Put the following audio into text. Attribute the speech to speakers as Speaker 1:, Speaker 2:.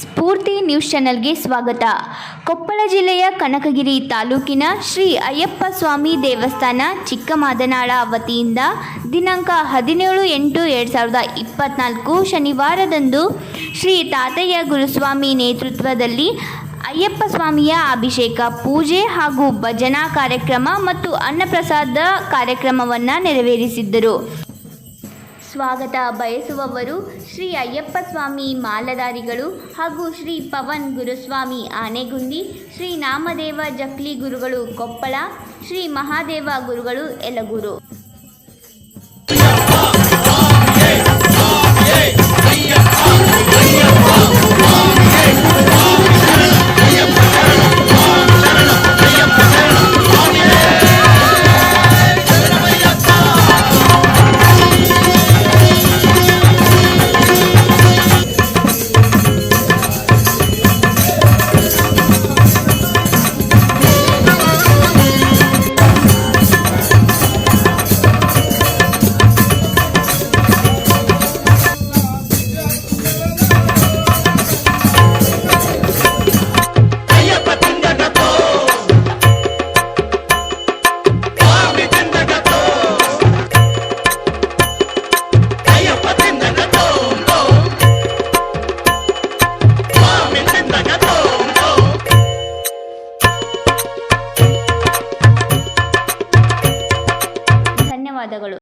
Speaker 1: ಸ್ಫೂರ್ತಿ news ಚಾನೆಲ್ಗೆ ಸ್ವಾಗತ. ಕೊಪ್ಪಳ ಜಿಲ್ಲೆಯ ಕನಕಗಿರಿ ತಾಲೂಕಿನ ಶ್ರೀ ಅಯ್ಯಪ್ಪ ಸ್ವಾಮಿ ದೇವಸ್ಥಾನ ಚಿಕ್ಕಮಾದನಾಳ ವತಿಯಿಂದ ದಿನಾಂಕ ಹದಿನೇಳು ಎಂಟು ಎರಡು ಸಾವಿರದ ಇಪ್ಪತ್ನಾಲ್ಕು ಶನಿವಾರದಂದು ಶ್ರೀ ತಾತಯ್ಯ ಗುರುಸ್ವಾಮಿ ನೇತೃತ್ವದಲ್ಲಿ ಅಯ್ಯಪ್ಪ ಸ್ವಾಮಿಯ ಅಭಿಷೇಕ, ಪೂಜೆ ಹಾಗೂ ಭಜನಾ ಕಾರ್ಯಕ್ರಮ ಮತ್ತು ಅನ್ನಪ್ರಸಾದ ಕಾರ್ಯಕ್ರಮವನ್ನು ನೆರವೇರಿಸಿದ್ದರು. ಸ್ವಾಗತ ಬಯಸುವವರು ಶ್ರೀ ಅಯ್ಯಪ್ಪ ಸ್ವಾಮಿ ಮಾಲಧಾರಿಗಳು ಹಾಗೂ ಶ್ರೀ ಪವನ್ ಗುರುಸ್ವಾಮಿ ಆನೆಗುಂದಿ, ಶ್ರೀ ನಾಮದೇವ ಜಕ್ಲಿ ಗುರುಗಳು ಕೊಪ್ಪಳ, ಶ್ರೀ ಮಹಾದೇವ ಗುರುಗಳು ಯಲಗೂರು
Speaker 2: ಧನ್ಯವಾದಗಳು